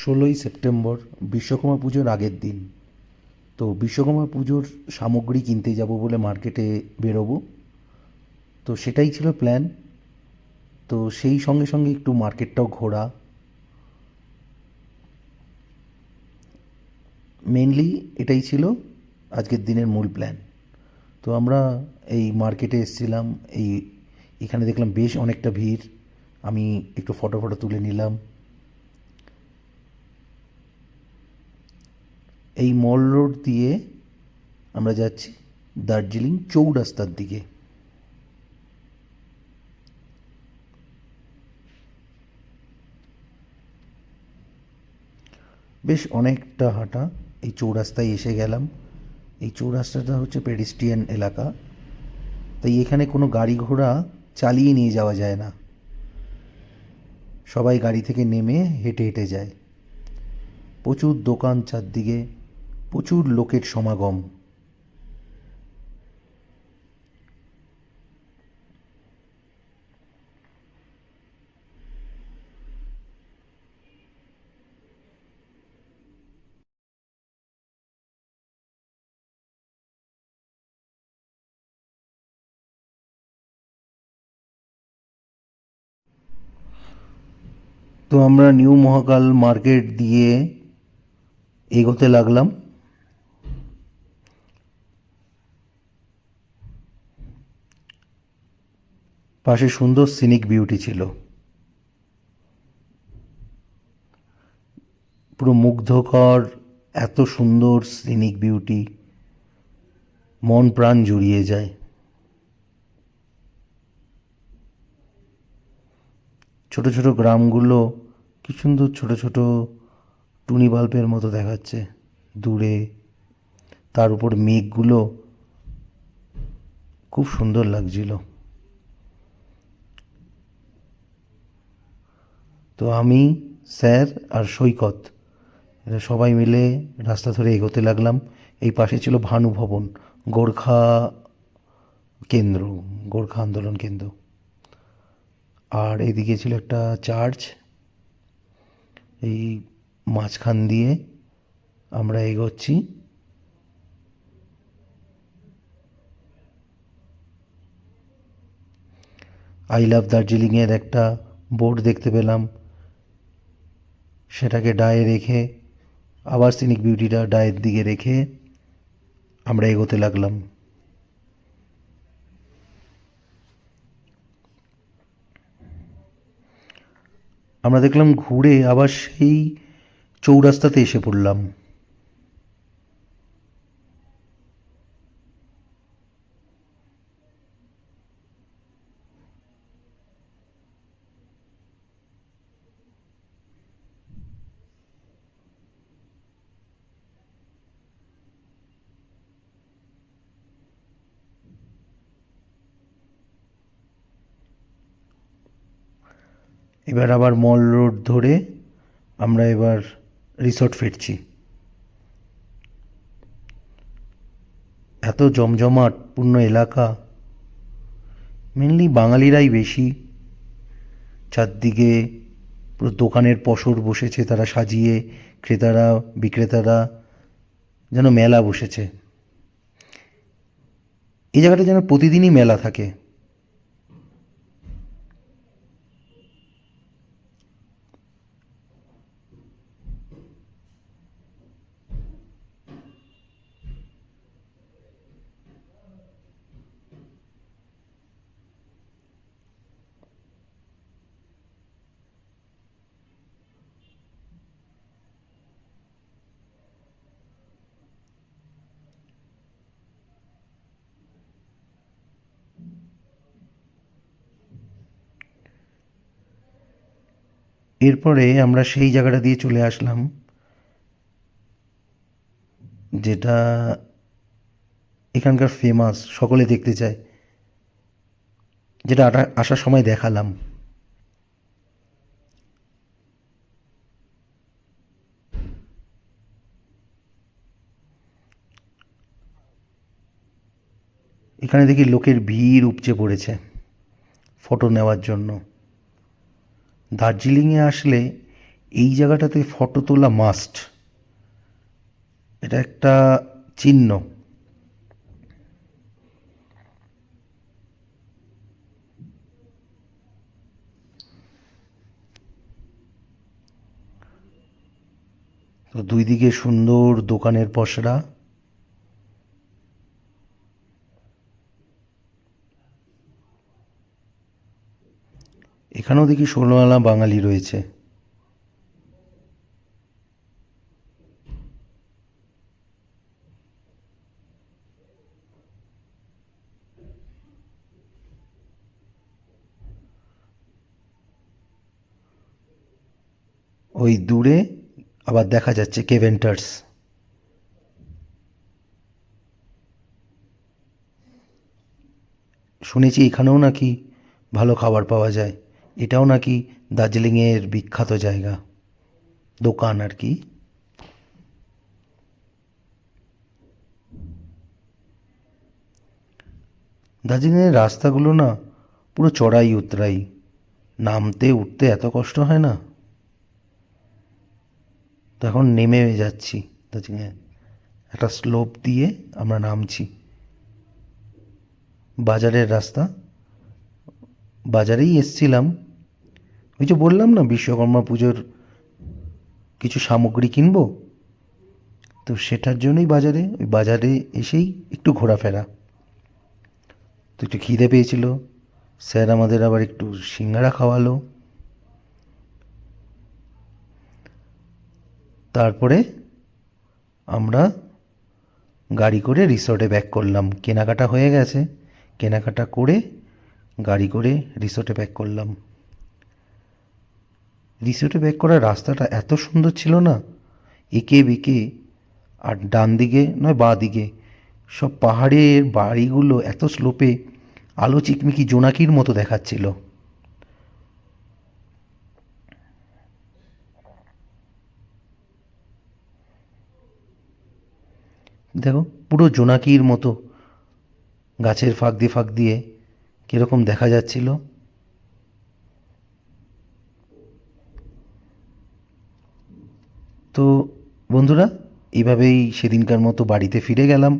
ষোলোই সেপ্টেম্বর বিশ্বকর্মা পুজোর আগের দিন। তো বিশ্বকর্মা পুজোর সামগ্রী কিনতে যাব বলে মার্কেটে বেরোবো। তো সেটাই ছিল প্ল্যান। তো সেই সঙ্গে সঙ্গে একটু মার্কেটটাও ঘোরা। মেনলি এটাই ছিল আজকের দিনের মূল প্ল্যান। তো আমরা এই মার্কেটে এসেছিলাম, এই এখানে দেখলাম বেশ অনেকটা ভিড়। আমি একটু ফটো ফটো তুলে নিলাম। এই মল রোড দিয়ে আমরা যাচ্ছি দার্জিলিং চৌরাস্তার দিকে। বেশ অনেকটা হাঁটা এই চৌরাস্তায় এসে গেলাম। এই চৌরাস্তাটা হচ্ছে পেডিস্ট্রিয়ান এলাকা। তাই এখানে কোনো গাড়ি ঘোড়া চালিয়ে নিয়ে যাওয়া যায় না। সবাই গাড়ি থেকে নেমে হেঁটে হেঁটে যায়। প্রচুর দোকান চারদিকে। প্রচুর লোকের সমাগম। তো আমরা নিউ মহাকাল মার্কেট দিয়ে এগোতে লাগলাম। পাশে সুন্দর সিনিক বিউটি ছিল। পুরো মুগ্ধকর, এত সুন্দর সিনিক বিউটি মন প্রাণ জুড়িয়ে যায়। ছোট ছোট গ্রামগুলো কি সুন্দর ছোট ছোট টুনি বাল্বের মতো দেখাচ্ছে দূরে। তার উপর মেঘগুলো খুব সুন্দর লাগছিল। তো আমি, স্যার আর সৈকত, এরা সবাই মিলে রাস্তা ধরে এগোতে লাগলাম। এই পাশে ছিল ভানু ভবন, গোর্খা কেন্দ্র, গোর্খা আন্দোলন কেন্দ্র। আর এদিকে ছিল একটা চার্চ। এই মাঝখান দিয়ে আমরা এগোচ্ছি। আই লাভ দার্জিলিংয়ের একটা বোর্ড দেখতে পেলাম। সেটাকে ডায়ে রেখে, আবার সিনিক বিউটিটা ডায়ের দিকে রেখে আমরা এগোতে লাগলাম। আমরা দেখলাম ঘুরে আবার সেই চৌরাস্তাতে এসে পড়লাম। এবার আবার মল রোড ধরে আমরা এবার রিসর্ট ফিরছি। এত জমজমাট পূর্ণ এলাকা মেনলি বাঙালিরাই বেশি। চারদিকে পুরো দোকানের পসর বসেছে তারা সাজিয়ে, ক্রেতারা, বিক্রেতারা, যেন মেলা বসেছে। এই জায়গাটা যেন প্রতিদিনই মেলা থাকে। এরপরে আমরা সেই জায়গাটা দিয়ে চলে আসলাম, যেটা এখানকার ফেমাস সকলে দেখতে চায়, যেটা আসার সময় দেখালাম। এখানে দেখি লোকের ভিড় উপচে পড়েছে ফটো নেওয়ার জন্য। দার্জিলিংয়ে আসলে এই জায়গাটাতে ফটো তোলা মাস্ট এটা একটা চিহ্ন। তো দুই দিকে সুন্দর দোকানের পসরা। এখানেও দেখি ষোলোআনা বাঙালি রয়েছে। ওই দূরে আবার দেখা যাচ্ছে কেভেন্টার্স শুনেছি এখানেও নাকি ভালো খাবার পাওয়া যায়। এটাও নাকি দার্জিলিংয়ের বিখ্যাত জায়গা। দোকান আর কি। দার্জিলিংয়ের রাস্তাগুলো না পুরো চড়াই উতরাই। নামতে, উঠতে এত কষ্ট হয় না? তো এখন নেমে যাচ্ছি দার্জিলিংয়ে। একটা স্লোপ দিয়ে আমরা নামছি। বাজারের রাস্তা। বাজারেই এসছিলাম। ওই যে বললাম না, বিশ্বকর্মা পুজোর কিছু সামগ্রী কিনব? তো সেটার জন্যই বাজারে, ওই বাজারে এসেই একটু ঘোরাফেরা। তো একটু খিদে পেয়েছিল, স্যার আমাদের আবার একটু সিঙ্গারা খাওয়ালো। তারপরে আমরা গাড়ি করে রিসর্টে ব্যাক করলাম। কেনাকাটা হয়ে গেছে, কেনাকাটা করে গাড়ি করে রিসর্টে ব্যাক করলাম। রিসর্টে ব্যাক করার রাস্তাটা এত সুন্দর ছিল না? একে বেঁকে আর ডান দিকে নয়, বাঁ দিকে। সব পাহাড়ের বাড়িগুলো এত স্লোপে আলো চিকমিকি জোনাকির মতো দেখাচ্ছিল। দেখো, পুরো জোনাকির মতো গাছের ফাঁক দিয়ে ফাঁক দিয়ে কীরকম দেখা যাচ্ছিল। তো বন্ধুরা এভাবেই সেদিনকার মতো বাড়িতে ফিরে গেলাম।